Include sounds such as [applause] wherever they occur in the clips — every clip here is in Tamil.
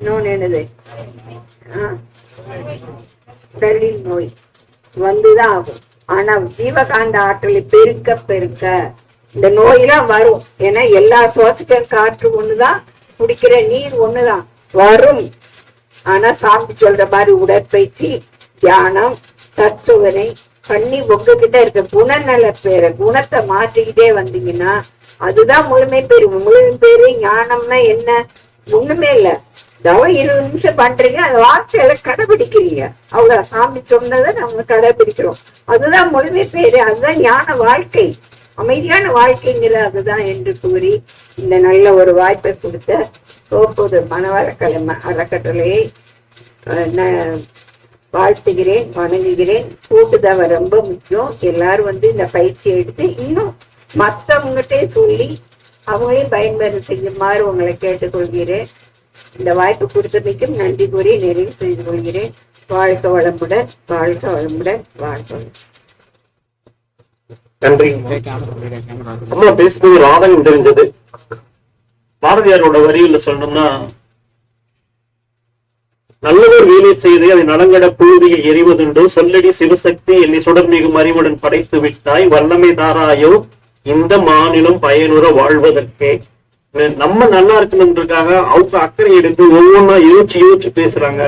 இன்னொன்னு என்னது உடலில் நோய். வந்துதான் ஆகும். ஆனா ஜீவகாந்த ஆற்றலை பெருக்க பெருக்க இந்த நோயெல்லாம் வரும். ஏன்னா எல்லா சுவாசிக்கிற காற்று ஒண்ணுதான் குடிக்கிற நீர் ஒண்ணுதான். வரும். ஆனா சாமி சொல்ற மாதிரி உடற்பயிற்சி தியானம் தத்துவனை பண்ணி உங்ககிட்ட இருக்க குணநல பேர குணத்தை மாற்றிக்கிட்டே வந்தீங்கன்னா அதுதான் முழுமை பேரு முழுமை பேரு ஞானம்னா என்ன? ஒண்ணுமே இல்ல. தவம் இருபது நிமிஷம் பண்றீங்க அந்த வார்த்தையில கடைபிடிக்கிறீங்க அவ்வளவு சாமி சொன்னதை நம்ம கடைபிடிக்கிறோம் அதுதான் முழுமை பேரு அதுதான் ஞான வாழ்க்கை. அமைதியான வாழ்க்கைங்கிற அதுதான் என்று கூறி இந்த நல்ல ஒரு வாய்ப்பை கொடுத்த தோப்பது மனவளக்கலை அறக்கட்டளையை ந- வாழ்த்துகிறேன் வணங்குகிறேன். கூட்டுதவ ரொம்ப முக்கியம். எல்லாரும் வந்து இந்த பயிற்சியை எடுத்து இன்னும் மத்தவங்ககிட்டே சொல்லி அவங்களையும் பயன்பெற செய்யுமாறு உங்களை கேட்டுக்கொள்கிறேன். இந்த வாய்ப்பு கொடுத்தமைக்கும் நன்றி கூறி நிறைவு செய்து கொள்கிறேன். வாழ்க வளமுடன் வாழ்க வளமுடன் வாழ்க நன்றி. அம்மா பேசும்போது ராதகம் தெரிஞ்சது. பாரதியாரோட வரியில சொல்லணும்னா நல்லவர் வேலை செய்து அதை நலங்கட புழுதியில் எறிவதுண்டு. சொல்லடி சிவசக்தி என்னை சுடர்மிகும் அறிவுடன் படைத்து விட்டாய். வல்லமை தாராயோ இந்த மாநிலம் பயனுற வாழ்வதற்கு. நம்ம நல்லா இருக்கணுன்றதுக்காக அவங்க அக்கறை எடுத்து ஒவ்வொன்றா யோசிச்சு யோசிச்சு பேசுறாங்க.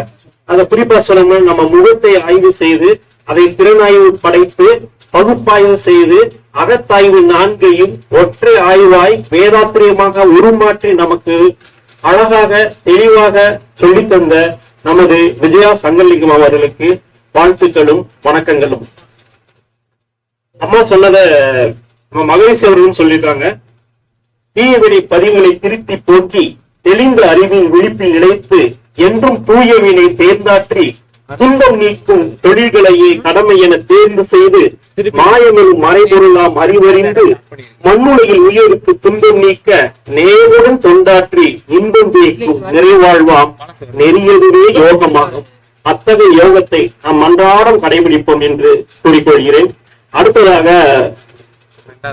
அதை குறிப்பா சொல்லணும்னா நம்ம முகத்தை ஆய்வு செய்து அதை திறனாய்வு படைத்து பகுப்பாய்வு செய்து அகத்தாய்வு நான்கையும் ஒற்றை ஆய்வாய் வேதாத்திரியமாக உருமாற்றி நமக்கு அழகாக தெளிவாக சொல்லித்தந்த நமது விஜயா சங்கலிங்கம் அவர்களுக்கு வாழ்த்துக்களும் வணக்கங்களும். அம்மா சொன்னத நம்ம மகேஷ் அவர்களும் சொல்லியிருக்காங்க. தீயவெளி பதிவுகளை திருத்தி போக்கி தெளிந்த அறிவின் விழிப்பில் நிலைத்து என்றும் தூயவினை தேர்ந்தாற்றி துன்பம் நீக்கும் தொழில்களையே கடமை என தேர்ந்து செய்து மாயமெனும் மறைபொருளாம் அறிவறிந்து மண்ணுலகில் உயிருக்கு துன்பம் நீக்க நேருடன் தொண்டாற்றி இன்பம் தேய்க்கும் நிறைவாழ்வாம். நெறியதுவே யோகமாகும். அத்தகைய யோகத்தை நாம் அன்றாடம் கடைபிடிப்போம் என்று கூறிக்கொள்கிறேன். அடுத்ததாக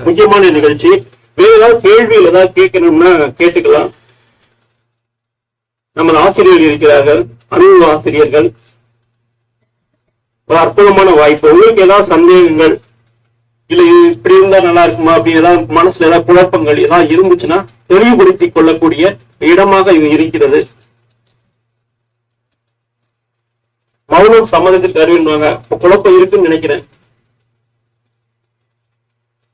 முக்கியமான நிகழ்ச்சி. வேற ஏதாவது கேள்வியில் ஏதாவது கேட்கணும்னா கேட்டுக்கலாம். நமது ஆசிரியர்கள் இருக்கிறார்கள் அனுபவ ஆசிரியர்கள். ஒரு அற்புதமான வாய்ப்பு. உங்களுக்கு ஏதாவது சந்தேகங்கள்? இல்ல இது இப்படி இருந்தா நல்லா இருக்குமா? அப்படி ஏதாவது மனசுல ஏதாவது குழப்பங்கள் ஏதாவது இருந்துச்சுன்னா தெளிவுபடுத்தி கொள்ளக்கூடிய இடமாக இது இருக்கிறது. மௌனம் சம்மதத்துக்கு அறிவுன்றாங்க குழப்பம் இருக்குன்னு நினைக்கிறேன்.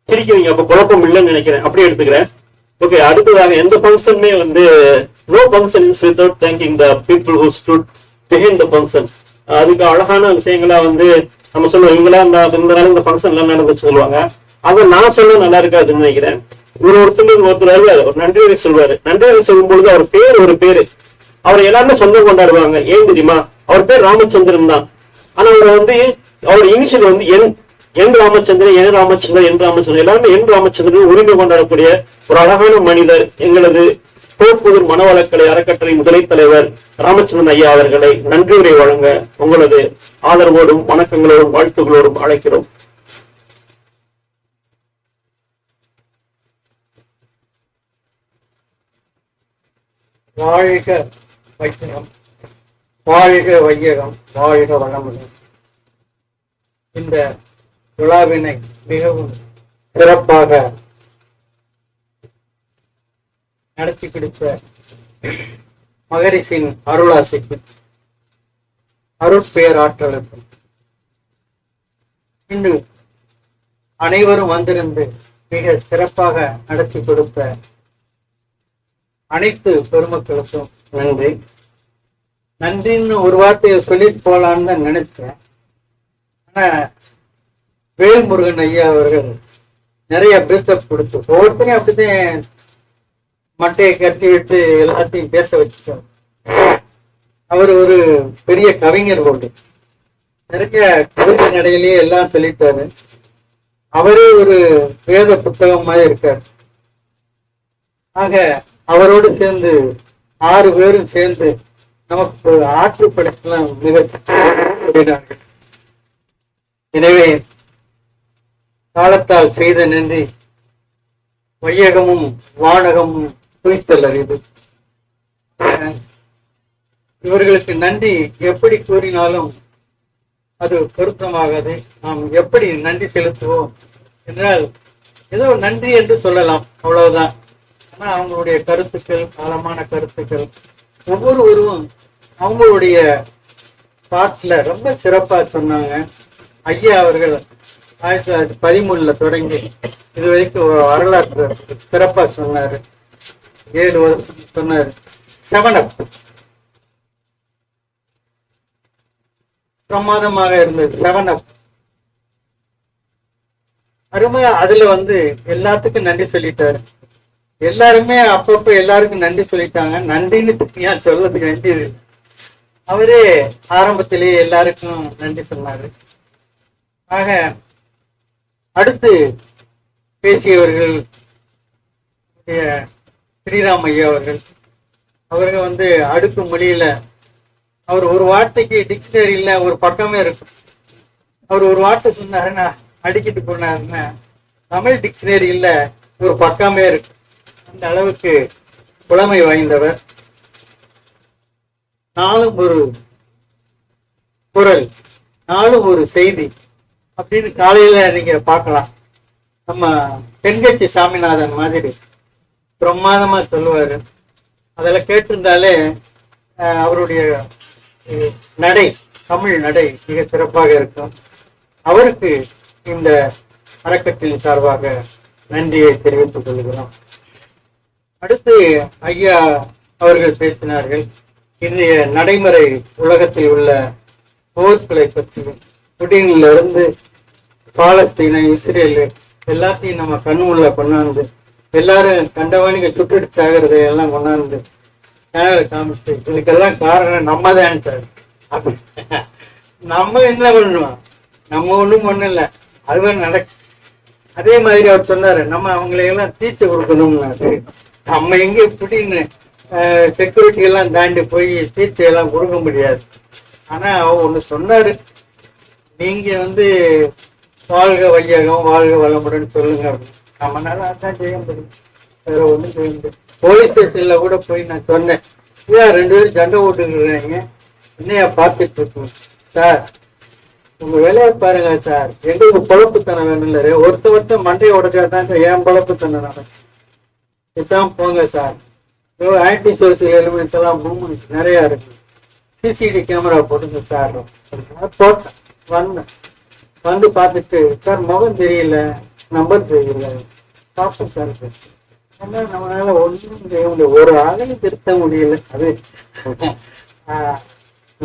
சிரிக்கிறீங்க அப்ப குழப்பம் இல்லைன்னு நினைக்கிறேன். அப்படியே எடுத்துக்கிறேன். ஓகே அடுத்ததாக எந்த ஃபங்க்ஷனுமே வந்து no function is without thanking the people who stood behind the function அதுக்கு அழகான விஷயங்களா வந்து நம்ம சொல்லுவோம் இவங்களா இந்த இந்த நாள் இந்த ஃபங்க்ஷன் எல்லாம் நடந்துச்சு சொல்லுவாங்க. அதை நான் சொல்ல நல்லா இருக்காதுன்னு நினைக்கிறேன். ஒரு ஒருத்தங்களுக்கு ஒருத்தர் ஒரு நன்றி உரை சொல்வாரு. நன்றி சொல்லும் பொழுது அவர் பேர் ஒரு பேரு. அவர் எல்லாருமே சொந்தம் கொண்டாடுவாங்க. ஏன் தெரியுமா? அவர் பேர் ராமச்சந்திரன் தான். ஆனா அவர் வந்து அவர் இனிஷியல் வந்து என். என் ராமச்சந்திரன் என் ராமச்சந்திரன் என் ராமச்சந்திரன் எல்லாருமே என் ராமச்சந்திரன் உரிமை கொண்டாடக்கூடிய ஒரு அழகான மனிதர் எங்களது போக்குவரத்து மனவளக்கலை அறக்கட்டளை முதலை தலைவர் ராமச்சந்திரன் ஐயா அவர்களை நன்றியுரை வழங்க உங்களது ஆதரவோடும் வணக்கங்களோடும் வாழ்த்துகளோடும் அழைக்கிறோம். வாழ்க வையகம் வாழ்க வையகம் வாழ்க வளமுடன். இந்த விழாவினை மிகவும் சிறப்பாக நடத்தி கொடுத்த மகரிஷின் அருளாசிக்கு அருட்பேராற்றலுக்கும் இன்று அனைவரும் வந்திருந்து மிக சிறப்பாக நடத்தி கொடுத்த அனைத்து பெருமக்களுக்கும் நன்றி. நன்றின்னு ஒரு வார்த்தையை சொல்லிட்டு போலான்னு தான் நினைச்சேன். ஆனா வேல்முருகன் ஐயா அவர்கள் நிறைய பில்டப் கொடுத்து ஒவ்வொருத்தரையும் அப்படிதான் மட்டையை கட்டி விட்டு எல்லாத்தையும் பேச வச்சுட்டோம் அவர் ஒரு பெரிய கவிஞர் ஒன்று நிறைய கவிதை நடையிலேயே எல்லாம் சொல்லிட்டாரு. அவரே ஒரு வேத புத்தகம் மாதிரி இருக்கார். ஆக அவரோடு சேர்ந்து ஆறு பேரும் சேர்ந்து நமக்கு ஆற்றுப்படுத்தலாம் மிக எனவே காலத்தால் செய்த நன்றி. வையகமும் வானகமும் துய்த்தல் அறிவு இவர்களுக்கு நன்றி எப்படி கூறினாலும் அது பொருத்தமாகாது. நாம் எப்படி நன்றி செலுத்துவோம் என்றால் ஏதோ நன்றி என்று சொல்லலாம். அவ்வளவுதான். ஆனா அவங்களுடைய கருத்துக்கள் ஆழமான கருத்துக்கள் ஒவ்வொருவரும் அவங்களுடைய பாட்டுல ரொம்ப சிறப்பா சொன்னாங்க. ஐயா அவர்கள் ஆயிரத்தி தொள்ளாயிரத்தி பதிமூணுல தொடங்கி இது வரைக்கும் ஒரு வரலாற்று சிறப்பா சொன்னாரு. ஏழு வருஷம் சொன்னாரு. செவனப் பிரமாதமாக இருந்தது செவனப் அருமையா அதுல வந்து எல்லாத்துக்கும் நன்றி சொல்லிட்டாரு. எல்லாருமே அப்பப்ப எல்லாருக்கும் நன்றி சொல்லிட்டாங்க. நன்றின்னு ஏன் சொல்றதுக்கு வேண்டியது அவரே ஆரம்பத்திலேயே எல்லாருக்கும் நன்றி சொன்னாரு. ஆக அடுத்து பேசியவர்கள் ஸ்ரீராம் ஐயா அவர்கள். அவர்கள் வந்து அடுக்கு மொழியில அவர் ஒரு வார்த்தைக்கு டிக்ஷனரியில ஒரு பக்கமே இருக்கும். அவர் ஒரு வார்த்தை சொன்னாருன்னா அடிக்கிட்டு போனாருன்னா தமிழ் டிக்ஷனரியில ஒரு பக்கமே இருக்கு அந்த அளவுக்கு புலமை வாய்ந்தவர். நாளும் ஒரு குரல் நாளும் ஒரு செய்தி. அப்படின்னு காலையில நீங்க பார்க்கலாம். நம்ம தென்கட்சி சாமிநாதன் மாதிரி பிரமாதமா சொல்லுவாரு. அதெல்லாம் கேட்டிருந்தாலே அஹ், அவருடைய நடை தமிழ் நடை மிக சிறப்பாக இருக்கும். அவருக்கு இந்த அறக்கட்டளை சார்பாக நன்றியை தெரிவித்துக் கொள்கிறோம். அடுத்து ஐயா அவர்கள் பேசினார்கள் இன்றைய நடைமுறை உலகத்தில் உள்ள போர்களை பற்றியும். புடின்ல இருந்து பாலஸ்தீன இஸ்ரேலு எல்லாத்தையும் நம்ம கண்ணு உள்ள கொண்டாந்து எல்லாரும் கண்டவானிங்க சுட்டுட்டு சாகிறதை எல்லாம் கொண்டாந்து சேனலை காமிச்சு இதுக்கெல்லாம் காரணம் நம்ம தான் அப்படி நம்ம என்ன பண்ணுவோம்? நம்ம ஒண்ணும் இல்லை அதுவே நடக்கு. அதே மாதிரி அவர் சொன்னாரு நம்ம அவங்களை எல்லாம் தீச்சு கொடுக்கணும்னாரு நம்ம எங்க இப்படின்னு செக்யூரிட்டி எல்லாம் தாண்டி போய் தீட்சை எல்லாம் கொடுக்க முடியாது. ஆனா அவர் ஒண்ணு சொன்னாரு நீங்க வந்து வாழ்க வையகம் வாழ்க வளமுடன் சொல்லுங்க. அப்படின்னு நம்மனால அதான் செய்ய முடியும். வேற ஒண்ணும் செய்ய முடியும் போலீஸ் ஸ்டேஷன்ல கூட போய் நான் சொன்னேன். ஏன் ரெண்டு பேரும் சண்டை ஓட்டுக்கிறாங்க என்னையா பார்த்துட்டு இருக்கோம் சார் உங்க வேலையை பாருங்க சார். எங்களுக்கு பொழப்புத்தனம் வேணும் இல்ல ஒருத்த ஒருத்த மண்டையை உடைச்சா தான் சார். ஏன் பொழப்புத்தனம் நான் பேசாம போங்க சார். ஆன்டி சோசியல் எலிமெண்ட்ஸ் எல்லாம் மூவ்மெண்ட் நிறையா இருக்கு. சிசிடி கேமரா போட்டுங்க சார். போட்டேன். வந்தேன். வந்து பார்த்துட்டு சார் முகம் தெரியல நம்பர் தெரியல. டாக்டர் சார் ஆனா நம்மளால ஒன்றும் செய்ய முடியல. ஒரு ஆளையும் திருத்த முடியல. அது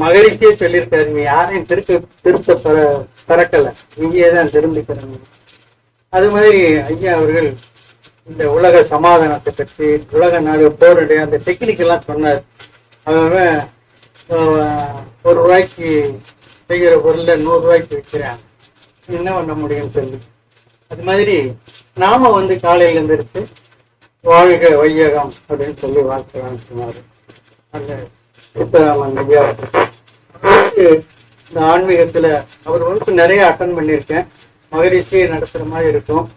மகிழ்ச்சியே சொல்லியிருக்காரு. நீ யாரையும் திருக்க திருத்த பர பறக்கல. இங்கேயே தான் திரும்பிக்கிறீங்க அது மாதிரி ஐயா அவர்கள் இந்த உலக சமாதானத்தை பற்றி உலக நாடு போருடைய அந்த டெக்னிக் எல்லாம் சொன்னார். அவன் ஒரு ரூபாய்க்கு செய்கிற பொருளை நூறுரூவாய்க்கு விற்கிறாங்க. விற்கிறான் என்ன பண்ண முடியும்னு சொல்லி? அது மாதிரி நாம வந்து காலையில எழுந்திரிச்சு வாழ்க வையகம் அப்படின்னு சொல்லி வாழ்க்கலாம்னு சொன்னாரு அந்த சித்தராமன் ஐயா இந்த ஆன்மீகத்துல அவர் வகுப்பு நிறைய அட்டன் பண்ணியிருக்கேன். மகரிஷி நடத்துற மாதிரி இருக்கும்.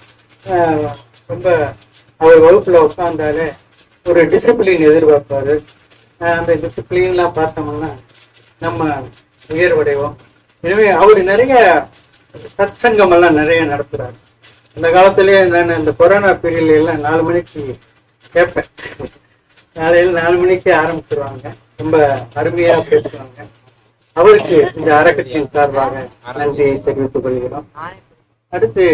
ரொம்ப அவர் வகுப்புல உட்கார்ந்தாலே ஒரு டிசிப்ளின் எதிர்பார்ப்பாரு. ஆஹ் அந்த டிசிப்ளின்லாம் பார்த்தோம்னா நம்ம உயர்வடைவோம். எனவே அவர் நிறைய சத்சங்கம் எல்லாம் நிறைய நடத்துறாரு. அந்த காலத்திலேயே நான் இந்த கொரோனா பீரியட்ல எல்லாம் நாலு மணிக்கு கேட்பேன். காலையில் நாலு மணிக்கு ஆரம்பிச்சிருவாங்க. ரொம்ப அருமையா பேசுவாங்க. அவருக்கு இந்த அறக்கட்சியின் சார்பாக நன்றியை தெரிவித்துக் கொள்கிறோம். அடுத்து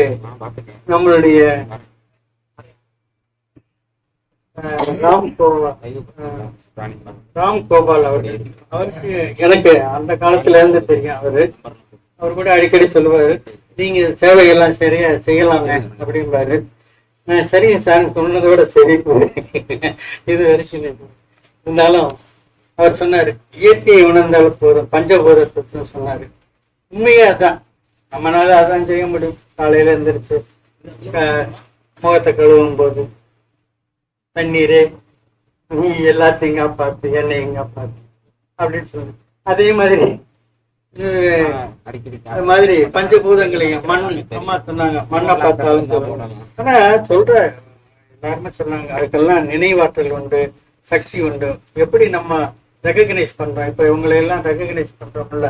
நம்மளுடைய அஹ், ராம் கோபால் ராம் கோபால் அவர்கள். அவருக்கு எனக்கு அந்த காலத்துல இருந்து தெரியும் அவரு. அவர் கூட அடிக்கடி சொல்லுவாரு நீங்க சேவைகள்லாம் சரியா செய்யலாங்க அப்படிம்பாரு. நான் சரிங்க சார் சொன்னதை விட சரி. இது வரைக்கும் இருந்தாலும் அவர் சொன்னாரு இயற்கையை உணர்ந்தால் போதும் பஞ்சபூதத்தை சொன்னாரு. உண்மையா அதான். நம்மளால அதான் செய்ய முடியும். காலையில எந்திரிச்சு அஹ், முகத்தை கழுவும் போது தண்ணீர் நீ எல்லாத்தையும் காப்பாத்து என்னையும் காப்பாத்து அப்படின்னு சொல்லு அதே மாதிரி அது மாதிரி பஞ்சபூதங்களையும் மண் அம்மா சொன்னாங்க. மண்ணை பார்த்தாலும் ஆனா சொல்ற எல்லாருமே சொன்னாங்க. அதுக்கெல்லாம் நினைவாற்றல் உண்டு சக்தி உண்டு. எப்படி நம்ம ரெகக்னைஸ் பண்றோம்? இப்ப இவங்களை எல்லாம் ரெகக்னைஸ் பண்றோம்ல.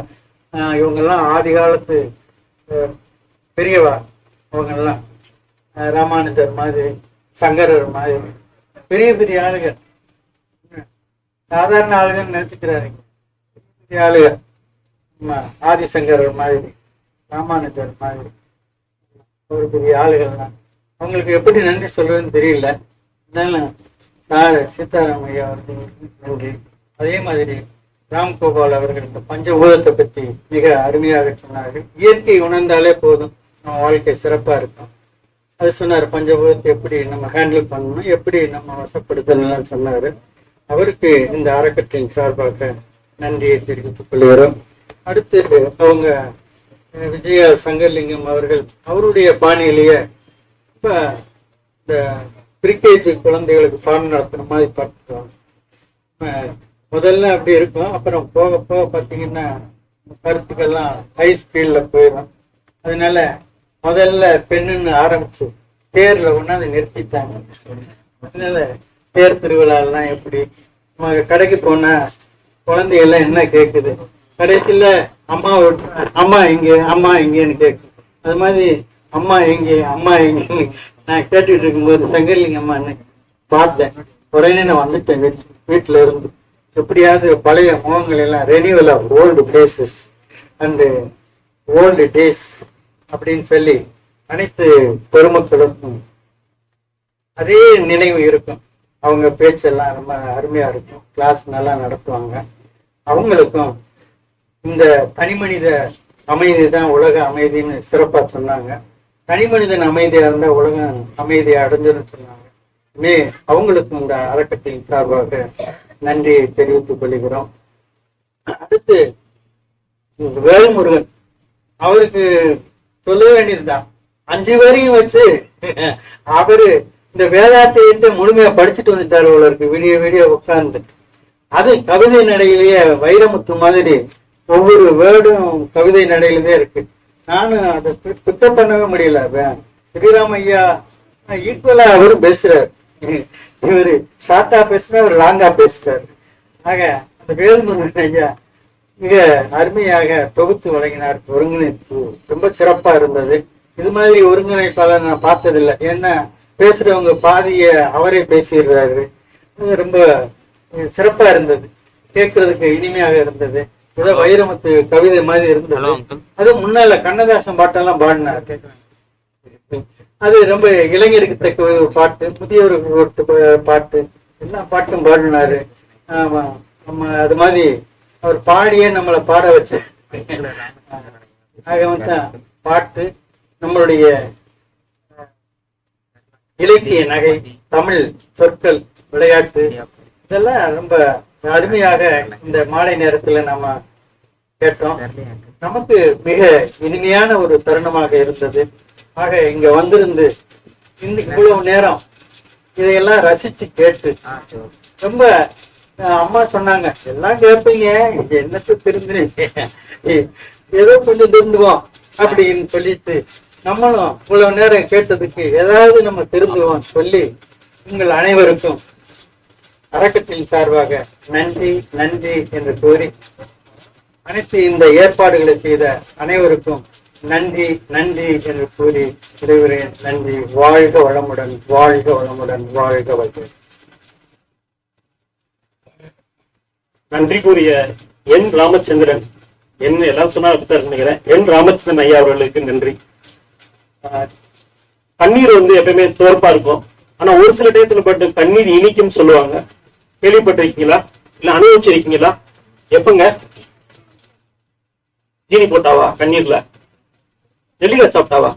ஆஹ் இவங்க எல்லாம் ஆதி காலத்து பெரியவா அவங்க எல்லாம் ராமானுஜர் மாதிரி சங்கரர் மாதிரி. பெரிய பெரிய ஆளுங்க சாதாரண ஆளுகள் நினைச்சுக்கிறாருங்க பெரிய ஆளுங்க ஆதிசங்கர் ஆதிசங்கரர் மாதிரி ராமானுஜர் மாதிரி ஒரு பெரிய ஆளுகள்லாம். அவங்களுக்கு எப்படி நன்றி சொல்றதுன்னு தெரியல. இருந்தாலும் சார் சீதாராம் ஐயா அவர்களுக்கு நன்றி அதே மாதிரி ராம்கோபால் அவர்கள் இந்த பஞ்சபூதத்தை பற்றி மிக அருமையாக சொன்னார்கள். இயற்கை உணர்ந்தாலே போதும். நம்ம வாழ்க்கை சிறப்பா இருக்கும். அது சொன்னார் பஞ்சபூதத்தை எப்படி நம்ம ஹேண்டில் பண்ணணும்? எப்படி நம்ம வசப்படுத்தணும்லாம் சொன்னாரு. அவருக்கு இந்த அறக்கட்டின் சார்பாக நன்றியை தெரிவித்துக் கொள்கிறோம். அடுத்து அவங்க விஜய சங்கர்லிங்கம் அவர்கள் அவருடைய பாணியிலேயே இப்ப இந்த பிரிகேஜி குழந்தைகளுக்கு பாடம் நடத்துற மாதிரி பார்த்துருவாங்க அஹ், முதல்ல அப்படி இருக்கும் அப்புறம் போக போக பார்த்தீங்கன்னா கருத்துக்கள்லாம் ஹை ஸ்பீட்ல போயிடும். அதனால முதல்ல பெண்ணுன்னு ஆரம்பிச்சு தேர்ல கொண்டாந்து நிறுத்திட்டாங்க. அதனால தேர் திருவிழாலாம் எப்படி? நம்ம கடைக்கு போனா குழந்தைகள்லாம் என்ன கேக்குது? கடைசியில அம்மா அம்மா எங்கே அம்மா எங்கேன்னு கேட்கும் அது மாதிரி அம்மா எங்கே அம்மா எங்க நான் கேட்டுட்டு இருக்கும்போது சங்கர்லிங்க அம்மான்னு பார்த்தேன். உடனே நான் வந்துட்டேன் வீட்டு வீட்டுல இருந்து. எப்படியாவது பழைய முகங்கள் எல்லாம் renewal of old places and old days அப்படின்னு சொல்லி அனைத்து பெருமக்களுக்கும் அதே நினைவு இருக்கும். அவங்க பேச்செல்லாம் ரொம்ப அருமையா இருக்கும். கிளாஸ் நல்லா நடத்துவாங்க. அவங்களுக்கும் இந்த தனிமனித அமைதி தான் உலக அமைதின்னு சிறப்பா சொன்னாங்க. தனிமனிதன் அமைதியா இருந்தா உலகம் அமைதியை அடைஞ்சிரும் சொன்னாங்க. மே அவங்களுக்கு இந்த அறக்கட்டளையின் சார்பாக நன்றியை தெரிவித்துக் கொள்கிறோம். அடுத்து இந்த வேல்முருகன். அவருக்கு சொல்ல வேண்டியதுதான். அஞ்சு வரையும் வச்சு அவரு இந்த வேதாத்தியத்தை முழுமையா படிச்சுட்டு வந்துட்டாரு அவளுக்கு விடிய விடிய உட்கார்ந்து. அது கவிதை நடையிலேயே வைரமுத்து மாதிரி ஒவ்வொரு வேர்டும் கவிதை நடையிலே இருக்கு. நானும் அதை பி- பிக்கப் பண்ணவே முடியல ஸ்ரீராம் ஐயா ஈக்குவலா அவரு பேசுறாரு. [laughs] இவரு ஷார்ட்டா பேசுனா அவர் லாங்கா பேசுறாரு. ஆக அந்த வேல்முருகன் ஐயா மிக அருமையாக தொகுத்து வழங்கினார் ஒருங்கிணைப்பு. ரொம்ப சிறப்பா இருந்தது. இது மாதிரி ஒருங்கிணைப்பாளர் நான் பார்த்ததில்லை. ஏன்னா பேசுறவங்க பாதிய அவரே பேசிடுறாரு. ரொம்ப சிறப்பா இருந்தது. கேட்கறதுக்கு இனிமையாக இருந்தது. ஏதோ வைரமுத்து கவிதை மாதிரி இருந்தது. அது முன்னால கண்ணதாசன் பாட்டெல்லாம் பாடினார். அது ரொம்ப இளைஞருக்கு தக்க ஒரு பாட்டு முதியவருக்கு ஒரு பாட்டு. எல்லா பாட்டும் பாடினாரு. ஆமா நம்ம அது மாதிரி அவர் பாடியே நம்மளை பாட வச்சு ஆக வந்து பாட்டு நம்மளுடைய இலக்கிய நகை தமிழ் சொற்கள் விளையாட்டு இதெல்லாம் ரொம்ப அருமையாக இந்த மாலை நேரத்துல நம்ம கேட்டோம். நமக்கு மிக இனிமையான ஒரு தருணமாக இருந்தது. ஆக இங்க வந்திருந்து இந்த இவ்வளவு நேரம் இதையெல்லாம் ரசிச்சு கேட்டு ரொம்ப அஹ், அம்மா சொன்னாங்க எல்லாம் கேட்பீங்க இங்க என்னத்து திருந்துறீங்க ஏதோ கொஞ்சம் திருந்துவோம் அப்படின்னு சொல்லிட்டு நம்மளும் இவ்வளவு நேரம் கேட்டதுக்கு ஏதாவது நம்ம திருந்துவோம் சொல்லி உங்கள் அனைவருக்கும் அறக்கத்தின் சார்பாக நன்றி நன்றி என்று கூறி அனைத்து இந்த ஏற்பாடுகளை செய்த அனைவருக்கும் நன்றி நன்றி என்று கூறி விடைபெறுகிறேன். நன்றி. வாழ்க வளமுடன் வாழ்க வளமுடன் வாழ்க வளமுடன். நன்றி கூறிய என் ராமச்சந்திரன் என்ன எல்லாம் சொன்னா நினைக்கிறேன். என் ராமச்சந்திரன் ஐயா அவர்களுக்கு நன்றி. ஆஹ் கண்ணீர் வந்து எப்பயுமே தோற்பா இருக்கும். ஆனா ஒரு சில டயத்துல பட்டு கண்ணீர் இனிக்கும் சொல்லுவாங்க. கேள்விப்பட்டிருக்கீங்களா? இல்ல அனுபவிச்சிருக்கீங்களா? எப்பங்க? ஜீனி போட்டாவா? கண்ணீர்ல? எள்ளில சாப்பிட்டாவா?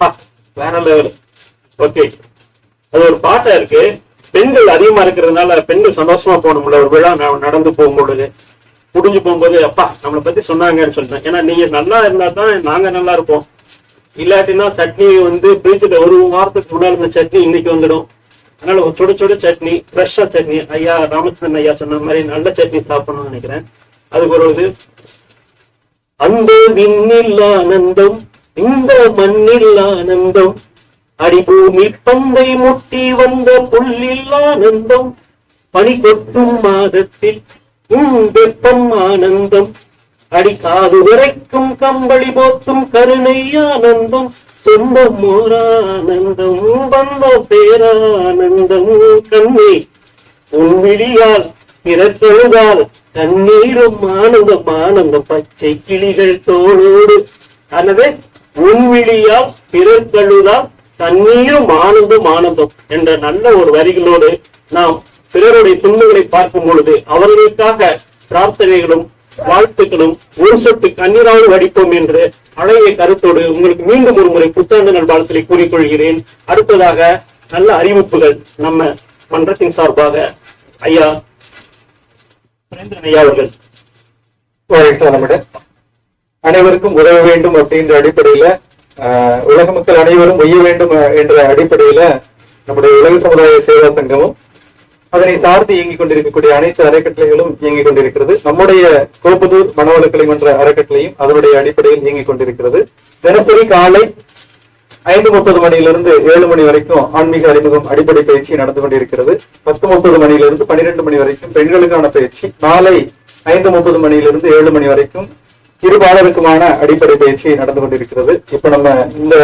பா, வேற லெவல் ஓகே அது ஒரு பாட்டா இருக்கு. பெண்கள் அதிகமா இருக்கிறதுனால பெண்கள் சந்தோஷமா போகணும்ல. ஒரு விழா நடந்து போகும்பொழுது. முடிஞ்சு போகும்போது அப்பா நம்மளை பத்தி சொன்னாங்கன்னு சொல்லிட்டேன். ஏன்னா நீங்க நல்லா இருந்தா தான் நாங்க நல்லா இருப்போம். இல்லாட்டினா சட்னி வந்து பிரிச்சுட்டு ஒரு வாரத்துக்கு முன்னாடி இருந்த சட்னி இன்னைக்கு வந்துடும். அதனால ஒரு சுடு சுடு சட்னி ஃப்ரெஷ்ஷா சட்னி ஐயா ராமச்சந்திரன் ஐயா சொன்ன மாதிரி நல்ல சட்னி சாப்பிடணும்னு நினைக்கிறேன். அதுக்கு ஒரு இது. அந்த விண்ணில் ஆனந்தம் இந்த மண்ணில் ஆனந்தம் அடிபூமி பந்தை முட்டி வந்த புல்லில் ஆனந்தம் பனி கொட்டும் மாதத்தில் உம் வெப்பம் ஆனந்தம் அடி காது வரைக்கும் கம்பளி போத்தும் கருணை ஆனந்தம் சொந்தம் ஓரானந்தம் பம்ப பேரானந்தம். கண்ணே உன் விழியால் பிறத்தழுதால் கண்ணீரும் ஆனந்தம் ஆனந்தம் பச்சை கிளிகள் தோளோடு. அல்லது உன்விழியால் பிறத்தழுதால் கண்ணீரும் ஆனந்தம் ஆனந்தம் என்ற நல்ல ஒரு வரிகளோடு நாம் பிறருடைய துன்பங்களை பார்க்கும் பொழுது அவர்களுக்காக பிரார்த்தனைகளும் வாழ்த்துக்களும் ஒரு சொட்டு கண்ணீராவது வடிப்போம் என்று அழகிய கருத்தோடு உங்களுக்கு மீண்டும் ஒரு முறை புத்தாண்டு நல்வாழ்த்துக்களை கூறிக்கொள்கிறேன். அடுத்ததாக நல்ல அறிவிப்புகள் நம்ம மன்றத்தின் சார்பாக. ஐயா சுரேந்திரன் ஐயா அவர்கள். அனைவருக்கும் உதவ வேண்டும் அப்படின்ற அடிப்படையில ஆஹ், உலக மக்கள் அனைவரும் உய்ய வேண்டும் என்ற அடிப்படையில நம்முடைய உலக சமுதாய சேவா சங்கமும் அதனை சார்ந்து இயங்கிக் கொண்டிருக்கக்கூடிய அனைத்து அறக்கட்டளைகளும் இயங்கிக் கொண்டிருக்கிறது. நம்முடைய கோப்பதூர் மனவளக்கலை மன்ற அறக்கட்டளையும் அதனுடைய அடிப்படையில் இயங்கிக் கொண்டிருக்கிறது. தினசரி காலை ஐந்து முப்பது மணியிலிருந்து ஏழு மணி வரைக்கும் ஆன்மீக அறிமுகம் அடிப்படை பயிற்சி நடந்து கொண்டிருக்கிறது. பத்து முப்பது மணியிலிருந்து பன்னிரெண்டு மணி வரைக்கும் பெண்களுக்கான பயிற்சி மாலை ஐந்து முப்பது மணியிலிருந்து ஏழு மணி வரைக்கும் இருபாலருக்குமான அடிப்படை பயிற்சி நடந்து கொண்டிருக்கிறது. இப்ப நம்ம இந்த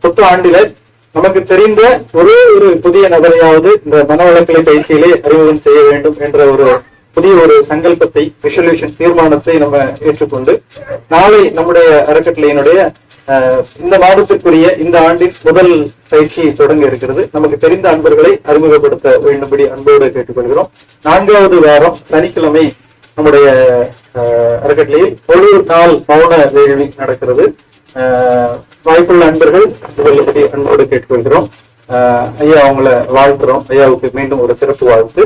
புத்த ஆண்டில நமக்கு தெரிந்த ஒரே ஒரு புதிய நபரையாவது இந்த மனவளக்கலை பயிற்சியிலே அறிமுகம் செய்ய வேண்டும் என்ற ஒரு புதிய ஒரு சங்கல்பத்தை விஷுவலேஷன் தீர்மானத்தை நம்ம ஏற்றுக்கொண்டு நாளை நம்முடைய அறக்கட்டளையினுடைய இந்த மாதத்திற்குரிய இந்த ஆண்டின் முதல் பயிற்சி தொடங்க இருக்கிறது. நமக்கு தெரிந்த அன்பர்களை அறிமுகப்படுத்த வேண்டும்படி அன்போடு கேட்டுக்கொள்கிறோம். நான்காவது வாரம் சனிக்கிழமை நம்முடைய அறக்கட்டளையில் ஒரு நாள் மௌன வேள்வி நடக்கிறது. வாய்ப்புள்ள அன்பர்கள் இவர்களுடைய அன்போடு கேட்டுக்கொள்கிறோம். ஐயா அவங்கள வாழ்த்துறோம். ஐயாவுக்கு மீண்டும் ஒரு சிறப்பு வாழ்த்து.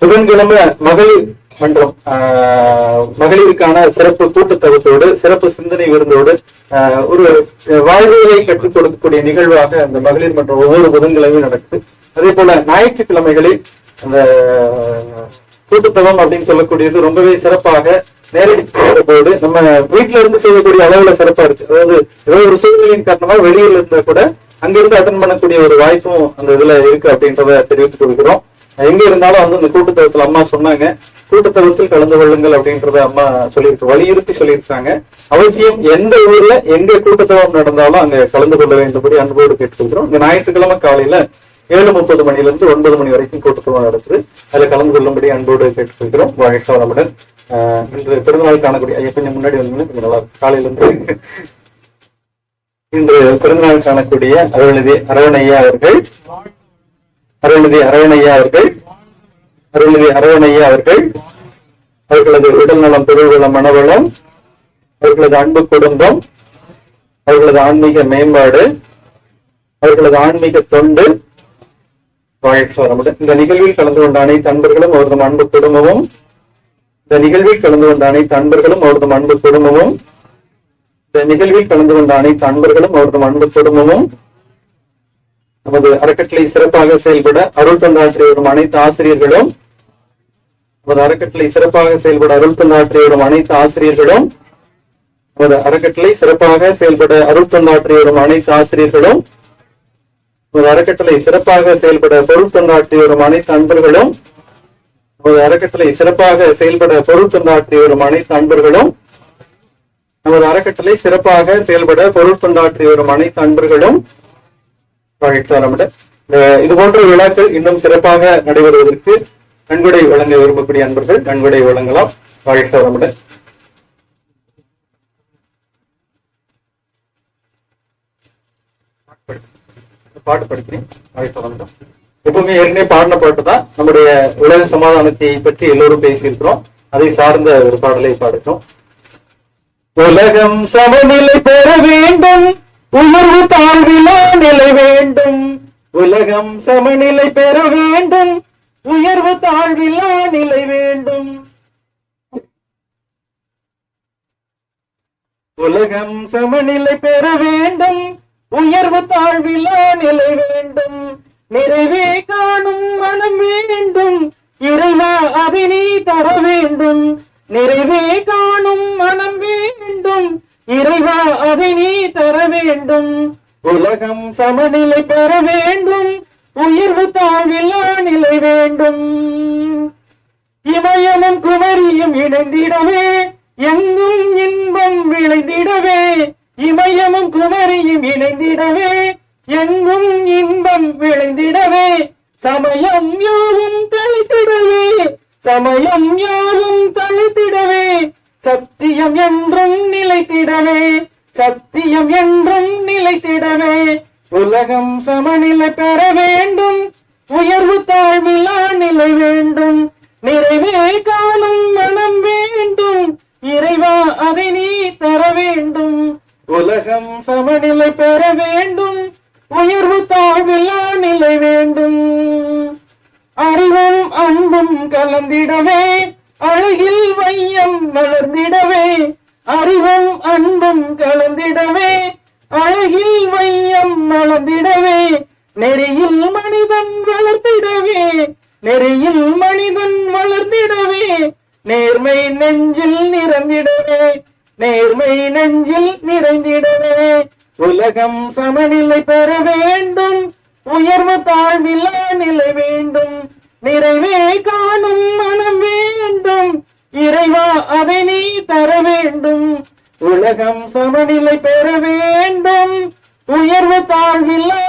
புதன்கிழமை மகளிர் மன்றம் ஆஹ், மகளிருக்கான சிறப்பு கூட்டத்தவத்தோடு சிறப்பு சிந்தனை விருந்தோடு ஆஹ், ஒரு வாழ்வியலை கற்றுக் கொடுக்கக்கூடிய நிகழ்வாக அந்த மகளிர் மன்றம் ஒவ்வொரு புதன்கிழமையும் நடக்குது. அதே போல ஞாயிற்றுக்கிழமைகளில் அந்த கூட்டுத்தவம் அப்படின்னு சொல்லக்கூடியது ரொம்பவே சிறப்பாக நேரடி போது நம்ம வீட்டுல இருந்து செய்யக்கூடிய அளவுல சிறப்பா இருக்கு. அதாவது ஏதோ ஒரு சூழ்நிலையின் காரணமா வெளியில இருந்தா கூட அங்கிருந்து அட்டன் பண்ணக்கூடிய ஒரு வாய்ப்பும் அந்த இதுல இருக்கு அப்படின்றத தெரிவித்துக் கொள்கிறோம். எங்க இருந்தாலும் வந்து இந்த கூட்டத்தவத்துல அம்மா சொன்னாங்க. கூட்டத்தவத்தில் கலந்து கொள்ளுங்கள் அப்படின்றத அம்மா சொல்லியிருக்கு. வலியுறுத்தி சொல்லியிருக்காங்க. அவசியம் எந்த ஊர்ல எங்க கூட்டத்தவம் நடந்தாலும் அங்க கலந்து கொள்ள வேண்டும்படி அன்போடு கேட்டுக்கொள்கிறோம். இந்த ஞாயிற்றுக்கிழமை காலையில ஏழு முப்பது மணில இருந்து ஒன்பது மணி வரைக்கும் கூட்டத்தவம் நடக்குது. அதுல கலந்து கொள்ளும்படி அன்போடு கேட்டுக்கொள்கிறோம். வாழ்க்கை வளமுடன். இன்று பிறந்தநாள் காணக்கூடிய ஐயா கொஞ்சம் முன்னாடி வந்து கொஞ்சம் நல்லா காலையில இருந்து இன்று பிறந்தநாள் காணக்கூடிய அருள்நிதி அரவணையா அவர்கள் அருள்நிதி அரவணையா அவர்கள் அருள்நிதி அரவணையா அவர்கள் அவர்களது உடல் நலம் பொருள்வளம் மனவளம் அவர்களது அன்பு குடும்பம் அவர்களது ஆன்மீக மேம்பாடு அவர்களது ஆன்மீக தொண்டு வாழ்க்கை இந்த நிகழ்வில் கலந்து கொண்ட அனைத்து அன்பர்களும் அவர்களது அன்பு குடும்பமும் இந்த நிகழ்வில் கலந்து கொண்ட அனைத்து அன்பர்களும் அவரது அன்பு குடும்பமும் இந்த நிகழ்வில் கலந்து கொண்ட அனைத்து அன்பர்களும் அவரது அன்பு குடும்பமும் நமது அறக்கட்டளை சிறப்பாக செயல்பட அருள் தந்தாற்றி வரும் அனைத்து ஆசிரியர்களும் நமது அறக்கட்டளை சிறப்பாக செயல்பட அருள் தந்தாற்றி வரும் அனைத்து ஆசிரியர்களும் நமது அறக்கட்டளை சிறப்பாக செயல்பட அருள் தந்தாற்றி வரும் அனைத்து ஆசிரியர்களும் நமது அறக்கட்டளை சிறப்பாக செயல்பட பொருள் தொண்டாற்றி வரும் அனைத்து அன்பர்களும் நமது அறக்கட்டளை சிறப்பாக செயல்பட பொருள்தொண்டாற்றிய வரும் அனைத்து அன்பர்களும் நமது அறக்கட்டளை சிறப்பாக செயல்பட பொருள்தொண்டாற்றிய வரும் அனைத்து அன்பர்களும் வாழ்த்தாரமிட இது போன்ற விழாக்கள் இன்னும் சிறப்பாக நடைபெறுவதற்கு நன்கொடை வழங்க விரும்பக்கூடிய அன்பர்கள் நன்கொடை வழங்கலாம். வாழ்த்தாரமிட பாட்டு படிக்கிறேன். வாழ்த்தாரமிட எப்பவுமே ஏற்கனவே பாடின பாட்டு தான். நம்முடைய உலக சமாதானத்தை பற்றி எல்லோரும் பேசியிருக்கிறோம். அதை சார்ந்த ஒரு பாடலை பாடுகிறோம் உலகம் சமநிலை பெற வேண்டும். உயர்வு தாழ்விலா நிலை வேண்டும். உலகம் சமநிலை பெற வேண்டும். உயர்வு தாழ்விலா நிலை வேண்டும். உலகம் சமநிலை பெற வேண்டும். உயர்வு தாழ்விலா நிலை வேண்டும். நிறைவே காணும் மனம் வேண்டும். இறைவா அதை நீ தர வேண்டும். நிறைவே காணும் மனம் வேண்டும். இறைவா அதை நீ தர வேண்டும். உலகம் சமநிலை பெற வேண்டும். உயர்வு தாழ்வில்லா நிலை வேண்டும். இமயமும் குமரியும் இணைந்திடவே எங்கும் இன்பம் விளைந்திடவே இமயமும் குமரியும் இணைந்திடவே எங்கும் இன்பம் விளைந்திடவே. சமயம் யாவும் தழைத்திடவே. சமயம் யாவும் தழைத்திடவே. சத்தியம் என்றும் நிலைத்திடவே. சத்தியம் என்றும் நிலைத்திடவே. உலகம் சமநிலை பெற வேண்டும். உயர்வு தாழ்விலா நிலை வேண்டும். நிறைவே காணும் மனம் வேண்டும். இறைவா அதை நீ தர வேண்டும். உலகம் சமநிலை பெற வேண்டும். உயர்வு தாழ்விலா நிலை வேண்டும். அறிவும் அன்பும் கலந்திடவே அழகில் வையம் வளர்ந்திடவே அறிவும் அன்பும் கலந்திடவே அழகில் வையம் வளர்ந்திடவே நெறியில் மனிதன் வளர்த்திடவே நெறியில் மனிதன் வளர்ந்திடவே நேர்மை நெஞ்சில் நிறந்திடவே நேர்மை நெஞ்சில் நிறைந்திடவே. உலகம் சமநிலை பெற வேண்டும். உயர்வு தாழ்வில்லா நிலை வேண்டும். நிறைவே காணும் மனம் வேண்டும். இறைவா அதை நீ தர வேண்டும். உலகம் சமநிலை பெற வேண்டும். உயர்வு தாழ்வில்லா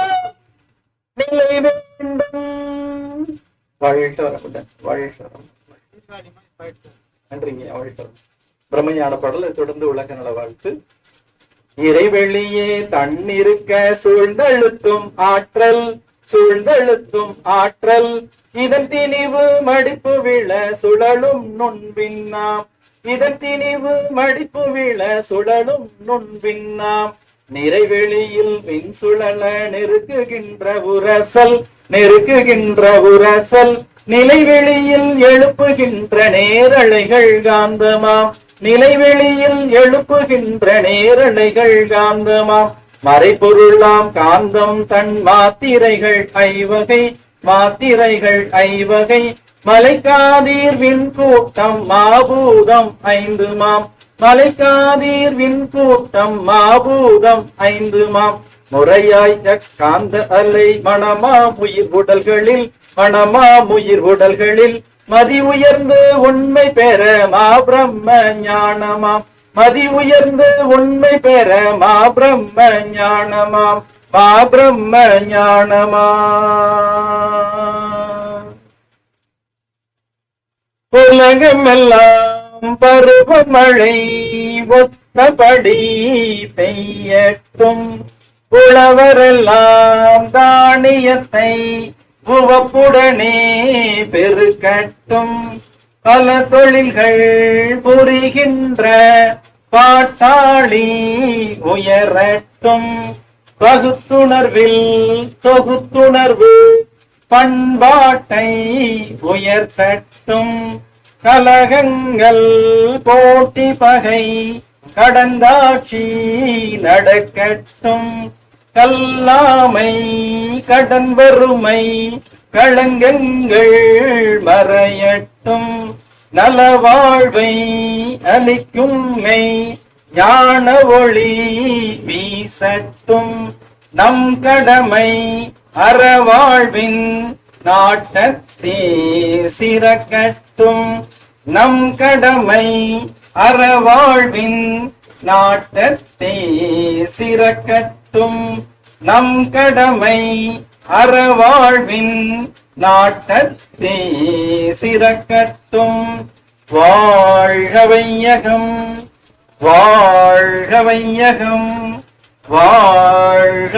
நிலை வேண்டும். வாழ்க வளமுடன் வாழ்க வளமுடன். நன்றிங்க வாழ்க வளமுடன். பிரம்மஞான பாடல் தொடர்ந்து உலக நல வாழ்த்து. இறைவெளியே தன்னிருக்க சூழ்ந்தழுத்தும் ஆற்றல் சூழ்ந்தழுத்தும் ஆற்றல். இதன் திணிவு மடிப்பு விழ சுழலும் நுண்பின்னாம் இதன் திணிவு மடிப்பு விழ சுழலும் நுண்பின்னாம் நிறைவெளியில் மின் சுழல நெருக்குகின்ற உரசல் நெருக்குகின்ற உரசல். நிலைவெளியில் எழுப்புகின்ற நேரலைகள் காந்தமாம். நிலைவெளியில் எழுப்புகின்ற நேரலைகள் காந்தமாம். மறைபொருளாம் காந்தம் தன் மாத்திரைகள் ஐவகை மாத்திரைகள் ஐவகை. மலைக்காதீர் விண்கூட்டம் மாபூதம் ஐந்து மாம் மலைக்காதீர் விண்கூட்டம் மாபூதம் ஐந்து மாம் முறையாய் காந்த அலை மணமா உயிர் உடல்களில் மணமா உயிர் உடல்களில். மதி உயர்ந்து உண்மை பெற மா பிரம்ம ஞானமாம். மதி உயர்ந்து உண்மை பெற மா பிரம்ம ஞானமாம். மா பிரம்ம ஞானமா உலகமெல்லாம் பருவமழை ஒத்தபடி பெய்யட்டும். உழவரெல்லாம் தானியத்தை உவப்புடனே பெருக்கட்டும். பல தொழில்கள் புரிகின்ற பாட்டாளி உயரட்டும். பகுத்துணர்வில் தொகுத்துணர்வு பண்பாட்டை உயர்த்தட்டும். கலகங்கள் போட்டி பகை கடந்தாட்சி நடக்கட்டும். கல்லாமை கடன் வறுமை களங்கங்கள் மறையட்டும். நலவாழ்வை அளிக்கும் மெய் ஞான ஒளி வீசட்டும். நம் கடமை அறவாழ்வின் நாட்டத்தே சிறக்கட்டும். நம் கடமை அறவாழ்வின் நாட்டத்தே சிறக்கட்டும். நாட்டும் நம் கடமை அறவாழ்வின் நாட்டத்தே சிறக்கட்டும் வாழ்க வையகம் வாழ்க வையகம் வாழ்க